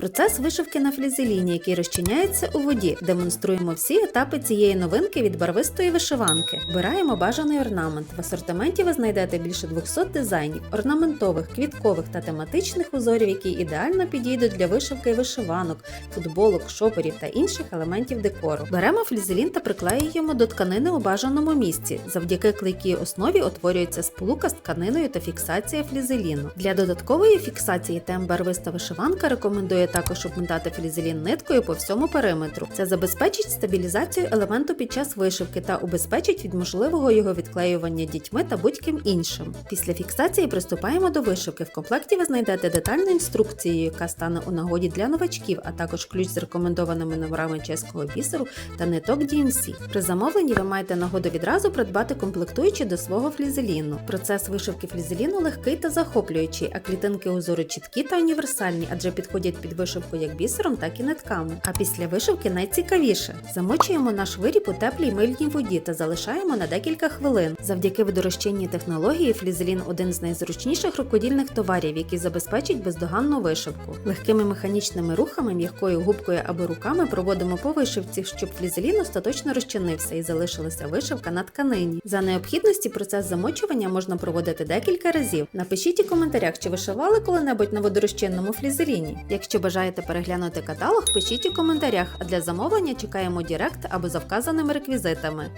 Процес вишивки на флізеліні, який розчиняється у воді. Демонструємо всі етапи цієї новинки від барвистої вишиванки. Вбираємо бажаний орнамент. В асортименті ви знайдете більше 200 дизайнів, орнаментових, квіткових та тематичних узорів, які ідеально підійдуть для вишивки вишиванок, футболок, шоперів та інших елементів декору. Беремо флізелін та приклеюємо до тканини у бажаному місці. Завдяки клейкій основі утворюється сполука з тканиною та фіксація флізеліну. Для додаткової фіксації тем барвиста вишиванка рекомендує також обмотати флізелін ниткою по всьому периметру. Це забезпечить стабілізацію елементу під час вишивки та убезпечить від можливого його відклеювання дітьми та будь-ким іншим. Після фіксації приступаємо до вишивки. В комплекті ви знайдете детальну інструкцію, яка стане у нагоді для новачків, а також ключ з рекомендованими номерами чеського бісеру та ниток DMC. При замовленні ви маєте нагоду відразу придбати комплектуючі до свого флізеліну. Процес вишивки флізеліну легкий та захоплюючий, а клітинки узору чіткі та універсальні, адже підходять під вишивку як бісером, так і нитками. А після вишивки найцікавіше замочуємо наш виріб у теплій мильній воді та залишаємо на декілька хвилин. Завдяки видорожченній технології флізелін один з найзручніших рукодільних товарів, який забезпечить бездоганну вишивку. Легкими механічними рухами, м'якою губкою або руками проводимо по вишивці, щоб флізелін остаточно розчинився і залишилася вишивка на тканині. За необхідності процес замочування можна проводити декілька разів. Напишіть у коментарях, чи вишивали коли-небудь на водорозчинному флізеліні. Якщо бажаєте переглянути каталог, пишіть у коментарях. А для замовлення чекаємо Дірект або за вказаними реквізитами.